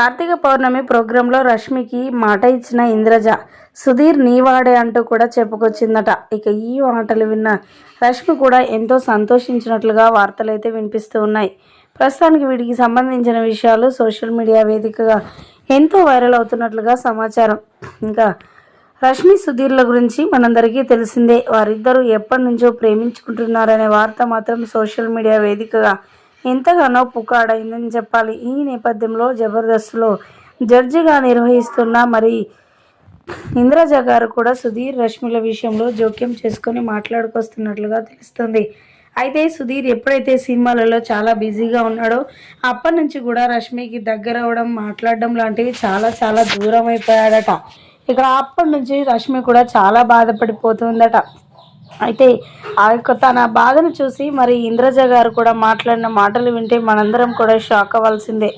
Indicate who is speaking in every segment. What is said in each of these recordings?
Speaker 1: కార్తీక పౌర్ణమి ప్రోగ్రాంలో రష్మికి మాట ఇచ్చిన ఇంద్రజ సుధీర్ నీవాడే అంటూ కూడా చెప్పుకొచ్చిందట. ఇక ఈ మాటలు విన్న రష్మి కూడా ఎంతో సంతోషించినట్లుగా వార్తలైతే వినిపిస్తూ ఉన్నాయి. ప్రస్తుతానికి వీటికి సంబంధించిన విషయాలు సోషల్ మీడియా వేదికగా ఎంతో వైరల్ అవుతున్నట్లుగా సమాచారం. ఇంకా రష్మి సుధీర్ల గురించి మనందరికీ తెలిసిందే. వారిద్దరూ ఎప్పటి నుంచో ప్రేమించుకుంటున్నారనే వార్త మాత్రం సోషల్ మీడియా వేదికగా ఎంతగానో పుకాడైందని చెప్పాలి. ఈ నేపథ్యంలో జబర్దస్త్లో జడ్జిగా నిర్వహిస్తున్న మరి ఇంద్రజ గారు కూడా సుధీర్ రష్మిల విషయంలో జోక్యం చేసుకొని మాట్లాడుకొస్తున్నట్లుగా తెలుస్తుంది. అయితే సుధీర్ ఎప్పుడైతే సినిమాలలో చాలా బిజీగా ఉన్నాడో అప్పటి నుంచి కూడా రష్మికి దగ్గర అవడం మాట్లాడడం లాంటివి చాలా చాలా దూరం అయిపోయాడట. ఇక్కడ అప్పటి నుంచి రష్మి కూడా చాలా బాధపడిపోతుందట. అయితే ఆ యొక్క తన బాధను చూసి మరి ఇంద్రజ గారు కూడా మాట్లాడిన మాటలు వింటే మనందరం కూడా షాక్ అవ్వాల్సిందే.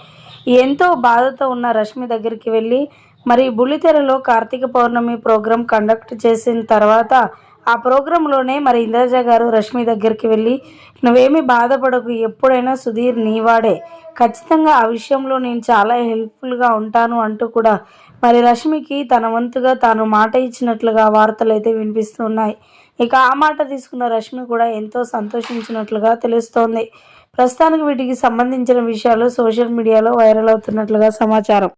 Speaker 1: ఎంతో బాధతో ఉన్న రష్మి దగ్గరికి వెళ్ళి మరి బుల్లితెరలో కార్తీక పౌర్ణమి ప్రోగ్రాం కండక్ట్ చేసిన తర్వాత ఆ ప్రోగ్రాంలోనే మరి ఇంద్రజ గారు రష్మి దగ్గరికి వెళ్ళి నువ్వేమీ బాధపడకు ఎప్పుడైనా సుధీర్ నీవాడే ఖచ్చితంగా ఆ విషయంలో నేను చాలా హెల్ప్ఫుల్గా ఉంటాను అంటూ కూడా మరి రష్మికి తన వంతుగా తాను మాట ఇచ్చినట్లుగా వార్తలు అయితే వినిపిస్తున్నాయి. ఇక ఆ మాట తీసుకున్న రష్మి కూడా ఎంతో సంతోషించినట్లుగా తెలుస్తోంది. ప్రస్తుతానికి వీటికి సంబంధించిన విషయాలు సోషల్ మీడియాలో వైరల్ అవుతున్నట్లుగా సమాచారం.